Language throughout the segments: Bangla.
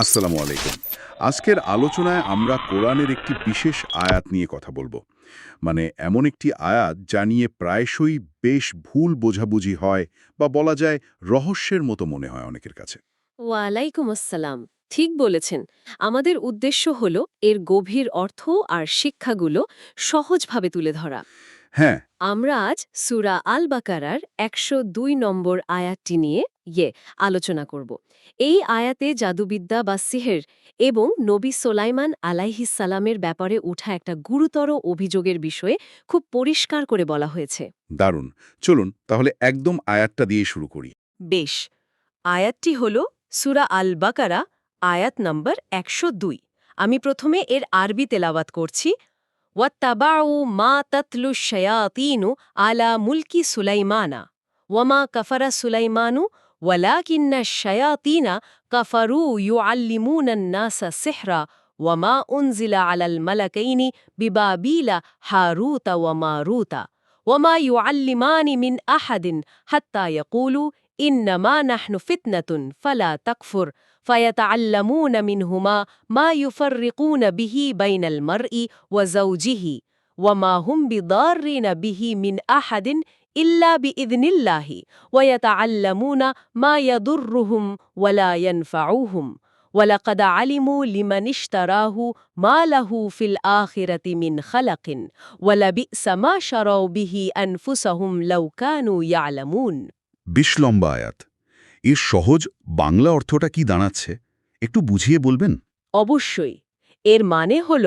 আসসালামু আলাইকুম। আজকের আলোচনায় আমরা কোরআনের একটি বিশেষ আয়াত নিয়ে কথা বলব। মানে এমন একটি আয়াত যা নিয়ে প্রায়শই বেশ ভুল বোঝাবুঝি হয় বা বলা যায় রহস্যের মতো মনে হয় অনেকের কাছে। ওয়ালাইকুম আসসালাম। ঠিক বলেছেন। আমাদের উদ্দেশ্য হল এর গভীর অর্থ আর শিক্ষাগুলো সহজভাবে তুলে ধরা। হ্যাঁ। আমরা আজ সুরা আল বাকারার একশো দুই নম্বর আয়াতটি নিয়ে ইয়ে আলোচনা করব। এই আয়াতে জাদুবিদ্যা বা সিহের এবং নবী সোলাইমান আলাইহিসালামের ব্যাপারে উঠা একটা গুরুতর অভিযোগের বিষয়ে খুব পরিষ্কার করে বলা হয়েছে। দারুণ। চলুন তাহলে একদম আয়াতটা দিয়ে শুরু করি। বেশ। আয়াতটি হল সুরা আল বাকারা আয়াত নম্বর একশো দুই। আমি প্রথমে এর আরবি তেলাওয়াত করছি। واتبعوا ما تتلو الشياطين على ملك سليمان. وما كفر سليمان ولكن الشياطين كفروا يعلمون الناس السحر وما أنزل على الملكين ببابيل هاروت وماروت. وما يعلمان من أحد حتى يقولوا إنما نحن فتنة فلا تكفر. فيتعلمون منهما ما يفرقون به بين المرء وزوجه وما هم بضارين به من أحد إلا بإذن الله ويتعلمون ما يضرهم ولا ينفعهم. ولقد علموا لمن اشتراه ما له في الآخرة من خلق ولبئس ما شروا به أنفسهم لو كانوا يعلمون. بيش بايت؟ এর সহজ বাংলা অর্থটা কি দাঁড়াচ্ছে? একটু বুঝিয়ে বলবেন? অবশ্যই। এর মানে হল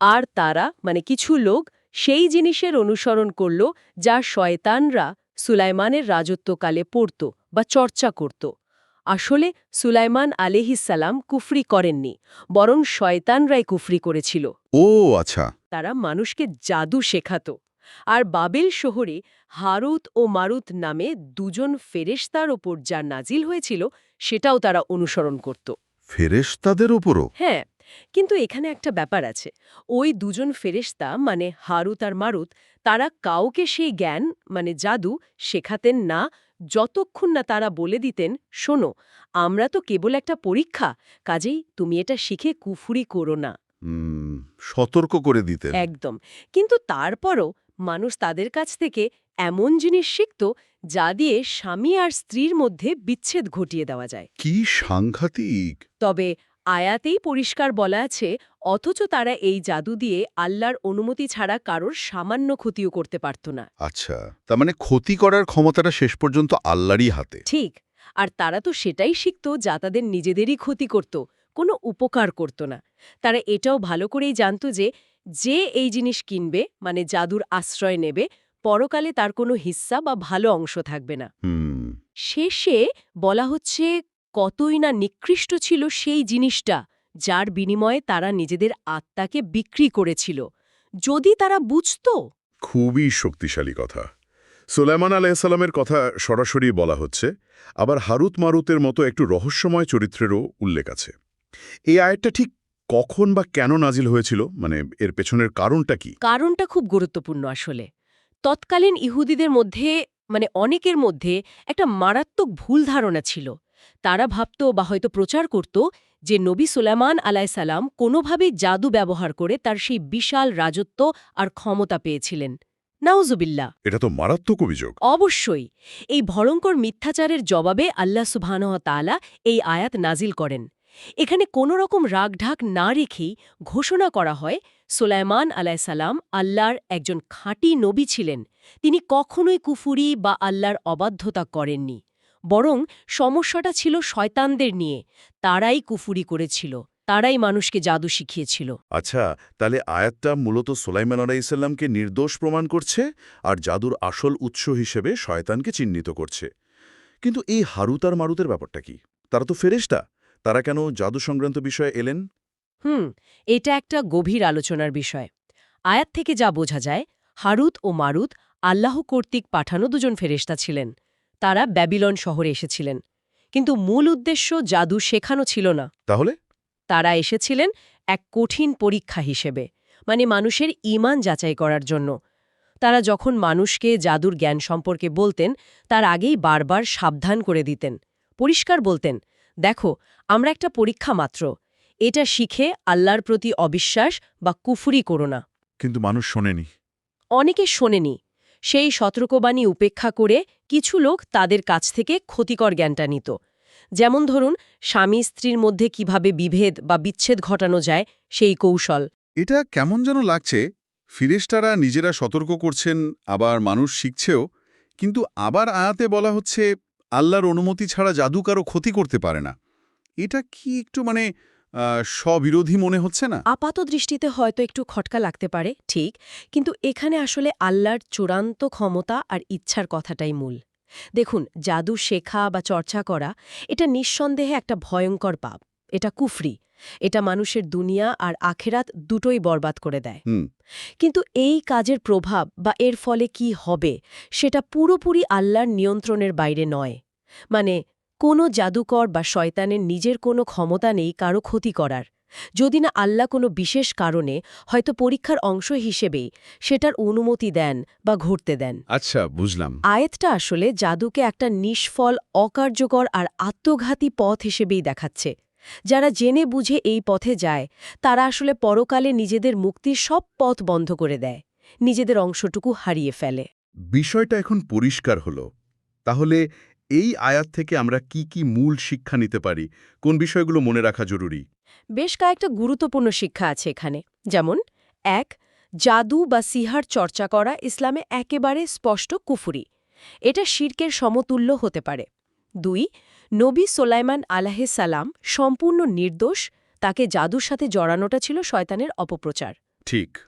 আর তারা মানে কিছু লোক সেই জিনিসের অনুসরণ করল যা শয়তানরা সুলাইমানের রাজত্বকালে পড়ত বা চর্চা করত। আসলে সুলাইমান আলেহিসাল্লাম কুফরি করেননি বরং শয়তানরাই কুফরি করেছিল। ও আচ্ছা। তারা মানুষকে জাদু শেখাত। আর বাবেল শহরে হারুত ও মারুত নামে দুজন ফেরেশতার ওপর যা নাজিল হয়েছিল সেটাও তারা অনুসরণ করত। ফেরেশতাদের ওপরও? হ্যাঁ কিন্তু এখানে একটা ব্যাপার আছে। ওই দুজন ফেরেশতা মানে হারুত আর মারুত তারা কাউকে সেই জ্ঞান মানে জাদু শেখাতেন না। যতক্ষণ না তারা বলে দিতেন শোনো আমরা তো কেবল একটা পরীক্ষা কাজেই তুমি এটা শিখে কুফুরি করো না। সতর্ক করে দিতেন। একদম। কিন্তু তারপরও মানুষ তাদের কাছ থেকে এমন জিনিস শিখত যা দিয়ে স্বামী আর স্ত্রীর মধ্যে বিচ্ছেদ ঘটিয়ে দেওয়া যায়। কি সাংঘাতিক! তবে আয়াতেই পরিষ্কার বলা আছে অথচ তারা এই জাদু দিয়ে আল্লাহর অনুমতি ছাড়া কারোর সামান্য ক্ষতিও করতে পারত না। আচ্ছা তার মানে ক্ষতি করার ক্ষমতাটা শেষ পর্যন্ত আল্লাহরই হাতে? ঠিক আর তারা তো সেটাই শিখত যা তাদের নিজেদেরই ক্ষতি করত কোনো উপকার করত না। তারা এটাও ভালো করেই জানত যে যে এই জিনিস কিনবে মানে জাদুর আশ্রয় নেবে পরকালে তার কোনো হিস্সা বা ভালো অংশ থাকবে না। শেষে বলা হচ্ছে কতই না নিকৃষ্ট ছিল সেই জিনিসটা যার বিনিময়ে তারা নিজেদের আত্মাকে বিক্রি করেছিল। যদি তারা বুঝত? খুবই শক্তিশালী কথা। সুলাইমান আলাইসাল্লামের কথা সরাসরি বলা হচ্ছে আবার হারুত মারুতের মতো একটু রহস্যময় চরিত্রেরও উল্লেখ আছে। এই আয়টা ঠিক কখন বা কেন নাজিল হয়েছিল? মানে এর পেছনের কারণটা কি? কারণটা খুব গুরুত্বপূর্ণ আসলে। তৎকালীন ইহুদিদের মধ্যে মানে অনেকের মধ্যে একটা মারাত্মক ভুল ধারণা ছিল। তারা ভাবত বা হয়তো প্রচার করত যে নবী সুলাইমান আলাইসাল্লাম কোনোভাবেই জাদু ব্যবহার করে তার সেই বিশাল রাজত্ব আর ক্ষমতা পেয়েছিলেন। নাউজুবিল্লা এটা তো মারাত্মক অভিযোগ। অবশ্যই। এই ভয়ঙ্কর মিথ্যাচারের জবাবে আল্লাহ সুবহানহ তাআলা এই আয়াত নাজিল করেন। এখানে কোনো রকম রাগঢাক না রেখেই ঘোষণা করা হয়, সোলাইমান আলাইসাল্লাম আল্লাহর একজন খাঁটি নবী ছিলেন। তিনি কখনোই কুফুরি বা আল্লাহর অবাধ্যতা করেননি, বরং সমস্যাটা ছিল শয়তানদের নিয়ে। তারাই কুফুরি করেছিল, তারাই মানুষকে জাদু শিখিয়েছিল। আচ্ছা তাহলে আয়াতটা মূলত সুলাইমান আলাইসাল্লামকে নির্দোষ প্রমাণ করছে, আর জাদুর আসল উৎস হিসেবে শয়তানকে চিহ্নিত করছে। কিন্তু এই হারুত আর মারুতের ব্যাপারটা কি? তারা তো ফেরেশতা। তারা কেন জাদু সংক্রান্ত বিষয়ে এলেন? হুম এটা একটা গভীর আলোচনার বিষয়। আয়াত থেকে যা বোঝা যায় হারুত ও মারুত আল্লাহ কর্তৃক পাঠানো দুজন ফেরেশতা ছিলেন। তারা ব্যাবিলন শহরে এসেছিলেন। কিন্তু মূল উদ্দেশ্য জাদু শেখানো ছিল না। তাহলে? তারা এসেছিলেন এক কঠিন পরীক্ষা হিসেবে মানে মানুষের ইমান যাচাই করার জন্য। তারা যখন মানুষকে জাদুর জ্ঞান সম্পর্কে বলতেন তার আগেই বারবার সাবধান করে দিতেন। পরিষ্কার বলতেন দেখো আমরা একটা পরীক্ষা মাত্র। এটা শিখে আল্লাহর প্রতি অবিশ্বাস বা কুফুরি করো না। কিন্তু মানুষ শোনেনি। অনেকে শোনেনি। সেই সতর্কবাণী উপেক্ষা করে কিছু লোক তাদের কাছ থেকে ক্ষতিকর জ্ঞানটা নিত। যেমন ধরুন স্বামী স্ত্রীর মধ্যে কীভাবে বিভেদ বা বিচ্ছেদ ঘটানো যায় সেই কৌশল। এটা কেমন যেন লাগছে ফিরেশতারা নিজেরা সতর্ক করছেন আবার মানুষ শিখছেও কিন্তু আবার আয়াতে বলা হচ্ছে আল্লাহর অনুমতি ছাড়া জাদু কারও ক্ষতি করতে পারে না। এটা কি একটু মানে স্ববিরোধী মনে হচ্ছে না? আপাত দৃষ্টিতে হয়তো একটু খটকা লাগতে পারে, ঠিক, কিন্তু এখানে আসলে আল্লাহর চূড়ান্ত ক্ষমতা আর ইচ্ছার কথাটাই মূল। দেখুন, জাদু শেখা বা চর্চা করা, এটা নিঃসন্দেহে একটা ভয়ঙ্কর পাপ। এটা কুফরি। এটা মানুষের দুনিয়া আর আখেরাত দুটোই বরবাদ করে দেয়। কিন্তু এই কাজের প্রভাব বা এর ফলে কি হবে সেটা পুরোপুরি আল্লাহর নিয়ন্ত্রণের বাইরে নয়। মানে কোনো জাদুকর বা শয়তানের নিজের কোনো ক্ষমতা নেই কারও ক্ষতি করার। যদি না আল্লাহ কোনো বিশেষ কারণে হয়তো পরীক্ষার অংশ হিসেবেই সেটার অনুমতি দেন বা ঘটতে দেন। আচ্ছা বুঝলাম। আয়েতটা আসলে জাদুকে একটা নিষ্ফল অকার্যকর আর আত্মঘাতী পথ হিসেবেই দেখাচ্ছে। যারা জেনে বুঝে এই পথে যায় তারা আসলে পরকালে নিজেদের মুক্তির সব পথ বন্ধ করে দেয় নিজেদের অংশটুকু হারিয়ে ফেলে। বিষয়টা এখন পরিষ্কার হলো। তাহলে এই আয়াত থেকে আমরা কি কি মূল শিক্ষা নিতে পারি? কোন বিষয়গুলো মনে রাখা জরুরি? বেশ কয়েকটা গুরুত্বপূর্ণ শিক্ষা আছে এখানে। যেমন এক জাদু বা সিহার চর্চা করা ইসলামে একেবারে স্পষ্ট কুফুরি। এটা শির্কের সমতুল্য হতে পারে। দুই নবী সোলাইমান সালাম সম্পূর্ণ নির্দোষ তাকে জাদুর সাথে জড়ানোটা ছিল শয়তানের অপপ্রচার। ঠিক।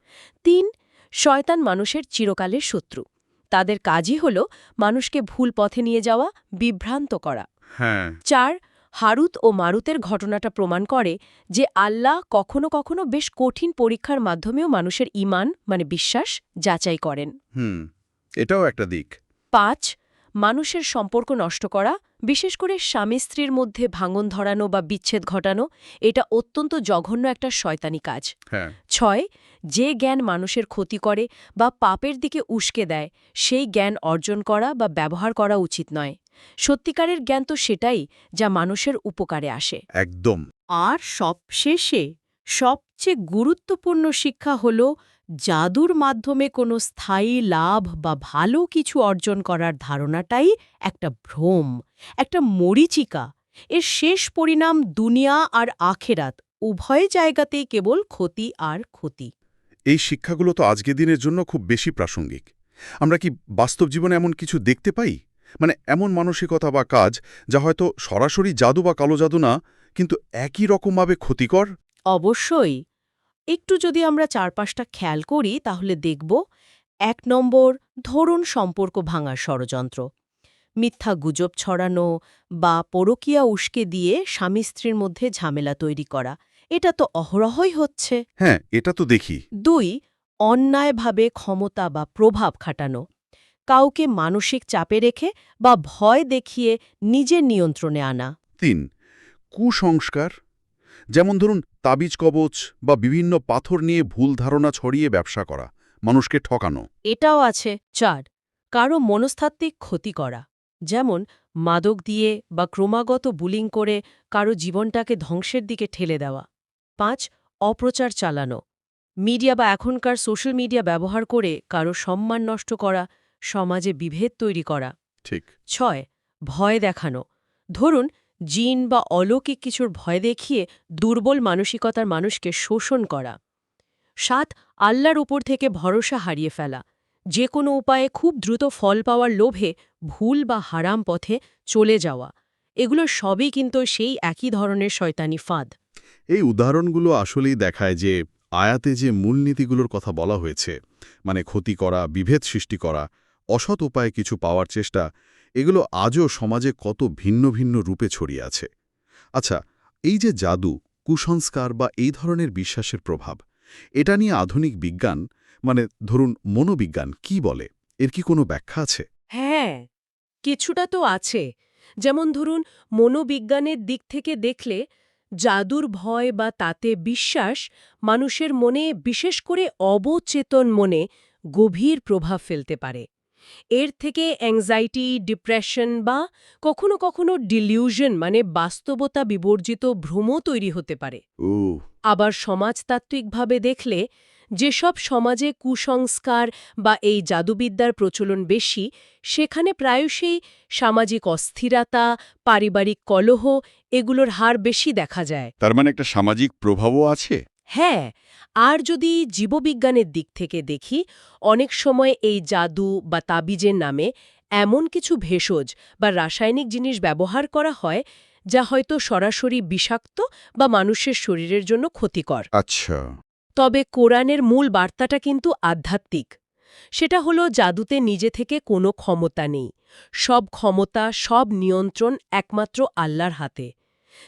তিন শয়তান মানুষের চিরকালের শত্রু। তাদের কাজই হল মানুষকে ভুল পথে নিয়ে যাওয়া বিভ্রান্ত করা। হ্যাঁ। চার হারুত ও মারুতের ঘটনাটা প্রমাণ করে যে আল্লাহ কখনো কখনো বেশ কঠিন পরীক্ষার মাধ্যমেও মানুষের ইমান মানে বিশ্বাস যাচাই করেন। হুম এটাও একটা দিক। পাঁচ মানুষের সম্পর্ক নষ্ট করা বিশেষ করে স্বামী স্ত্রীর মধ্যে ভাঙন ধরানো বা বিচ্ছেদ ঘটানো এটা অত্যন্ত জঘন্য একটা শয়তানি কাজ। হ্যাঁ। ছয় যে জ্ঞান মানুষের ক্ষতি করে বা পাপের দিকে উস্কে দেয় সেই জ্ঞান অর্জন করা বা ব্যবহার করা উচিত নয়। সত্যিকারের জ্ঞান তো সেটাই যা মানুষের উপকারে আসে। একদম। আর সবশেষে সবচেয়ে গুরুত্বপূর্ণ শিক্ষা হল জাদুর মাধ্যমে কোনো স্থায়ী লাভ বা ভালো কিছু অর্জন করার ধারণাটাই একটা ভ্রম একটা মরিচিকা। এর শেষ পরিণাম দুনিয়া আর আখেরাত উভয় জায়গাতেই কেবল ক্ষতি আর ক্ষতি। এই শিক্ষাগুলো তো আজকের দিনের জন্য খুব বেশি প্রাসঙ্গিক। আমরা কি বাস্তব জীবনে এমন কিছু দেখতে পাই? মানে এমন মানসিকতা বা কাজ যা হয়তো সরাসরি জাদু বা কালো জাদু না কিন্তু একই রকমভাবে ক্ষতিকর? অবশ্যই। একটু যদি আমরা চারপাশটা খেয়াল করি তাহলে দেখব এক নম্বর ধরুন সম্পর্ক ভাঙার ষড়যন্ত্র। মিথ্যা গুজব ছড়ানো বা পরকীয়া উস্কে দিয়ে স্বামী স্ত্রীর মধ্যে ঝামেলা তৈরি করা এটা তো অহরহই হচ্ছে। হ্যাঁ এটা তো দেখি। দুই অন্যায়ভাবে ক্ষমতা বা প্রভাব খাটানো। কাউকে মানসিক চাপে রেখে বা ভয় দেখিয়ে নিজের নিয়ন্ত্রণে আনা। তিন কুসংস্কার যেমন ধরুন তাবিজ কবচ বা বিভিন্ন পাথর নিয়ে ভুল ধারণা ছড়িয়ে ব্যবসা করা মানুষকে ঠকানো। এটাও আছে চার কারও মনস্তাত্ত্বিক ক্ষতি করা। যেমন মাদক দিয়ে বা ক্রমাগত বুলিং করে কারও জীবনটাকে ধ্বংসের দিকে ঠেলে দেওয়া। পাঁচ অপ্রচার চালানো। মিডিয়া বা এখনকার সোশ্যাল মিডিয়া ব্যবহার করে কারও সম্মান নষ্ট করা সমাজে বিভেদ তৈরি করা। ঠিক। ছয় ভয় দেখানো। ধরুন জিন বা অলৌকিক কিছুর ভয় দেখিয়ে দুর্বল মানসিকতার মানুষকে শোষণ করা। সাত, আল্লাহর উপর থেকে ভরসা হারিয়ে ফেলা। যে কোনো উপায়ে খুব দ্রুত ফল পাওয়ার লোভে ভুল বা হারাম পথে চলে যাওয়া। এগুলো সবই কিন্তু সেই একই ধরনের শয়তানি ফাঁদ। এই উদাহরণগুলো আসলেই দেখায় যে আয়াতে যে মূলনীতিগুলোর কথা বলা হয়েছে মানে ক্ষতি করা, বিভেদ সৃষ্টি করা, অসৎ উপায়ে কিছু পাওয়ার চেষ্টা এগুলো আজও সমাজে কত ভিন্ন ভিন্ন রূপে ছড়িয়ে আছে। আচ্ছা এই যে জাদু, কুসংস্কার বা এই ধরনের বিশ্বাসের প্রভাব, এটা নিয়ে আধুনিক বিজ্ঞান মানে ধরুন মনোবিজ্ঞান কি বলে? এর কি কোনো ব্যাখ্যা আছে? হ্যাঁ কিছুটা তো আছে। যেমন ধরুন, মনোবিজ্ঞানের দিক থেকে দেখলে জাদুর ভয় বা তাতে বিশ্বাস মানুষের মনে বিশেষ করে অবচেতন মনে গভীর প্রভাব ফেলতে পারে। এর থেকে অ্যাংজাইটি ডিপ্রেশন বা কখনো কখনো ডিলিউশন মানে বাস্তবতা বিবর্জিত ভ্রম তৈরি হতে পারে। আবার সমাজতাত্ত্বিকভাবে দেখলে যেসব সমাজে কুসংস্কার বা এই জাদুবিদ্যার প্রচলন বেশি সেখানে প্রায়শই সামাজিক অস্থিরতা পারিবারিক কলহ এগুলোর হার বেশি দেখা যায়। তার মানে একটা সামাজিক প্রভাবও আছে? হ্যাঁ আর যদি জীববিজ্ঞানের দিক থেকে দেখি অনেক সময় এই জাদু বা তাবিজের নামে এমন কিছু ভেষজ বা রাসায়নিক জিনিস ব্যবহার করা হয় যা হয়তো সরাসরি বিষাক্ত বা মানুষের শরীরের জন্য ক্ষতিকর। আচ্ছা। তবে কোরআনের মূল বার্তাটা কিন্তু আধ্যাত্মিক। সেটা হলো জাদুতে নিজে থেকে কোনো ক্ষমতা নেই। সব ক্ষমতা সব নিয়ন্ত্রণ একমাত্র আল্লাহর হাতে।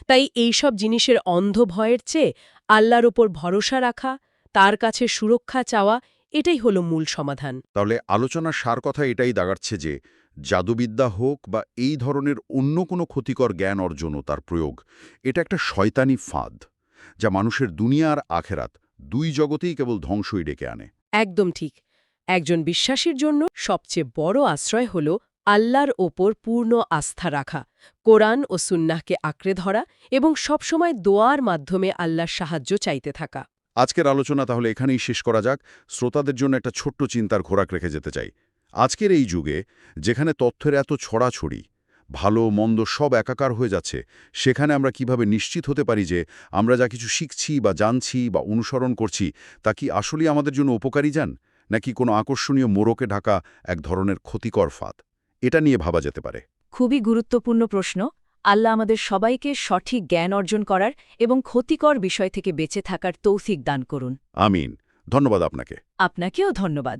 তাই এই সব জিনিসের অন্ধ ভয়ের চেয়ে আল্লাহর ওপর ভরসা রাখা তার কাছে সুরক্ষা চাওয়া এটাই হলো মূল সমাধান। তাহলে আলোচনার সার কথা এটাই দাগাচ্ছে যে জাদুবিদ্যা হোক বা এই ধরনের অন্য কোনো ক্ষতিকর জ্ঞান অর্জন ও তার প্রয়োগ। এটা একটা শয়তানি ফাঁদ যা মানুষের দুনিয়া আর আখেরাত দুই জগতেই কেবল ধ্বংসই ডেকে আনে। একদম ঠিক। একজন বিশ্বাসীর জন্য সবচেয়ে বড় আশ্রয় হল আল্লাহর ওপর পূর্ণ আস্থা রাখা, কোরআন ও সুন্নাহকে আঁকড়ে ধরা এবং সবসময় দোয়ার মাধ্যমে আল্লাহর সাহায্য চাইতে থাকা। আজকের আলোচনা তাহলে এখানেই শেষ করা যাক। শ্রোতাদের জন্য একটা ছোট্ট চিন্তার খোরাক রেখে যেতে চাই। আজকের এই যুগে, যেখানে তথ্যের এত ছড়াছড়ি, ভালো মন্দ সব একাকার হয়ে যাচ্ছে, সেখানে আমরা কীভাবে নিশ্চিত হতে পারি যে আমরা যা কিছু শিখছি বা জানছি বা অনুসরণ করছি, তা কি আসলেই আমাদের জন্য উপকারী যান? নাকি কোনো আকর্ষণীয় মোড়কে ঢাকা এক ধরনের ক্ষতিকর ফাঁদ? এটা নিয়ে ভাবা যেতে পারে। খুবই গুরুত্বপূর্ণ প্রশ্ন। আল্লাহ আমাদের সবাইকে সঠিক জ্ঞান অর্জন করার এবং ক্ষতিকর বিষয় থেকে বেঁচে থাকার তৌফিক দান করুন। আমিন। ধন্যবাদ আপনাকে। আপনাকেও ধন্যবাদ।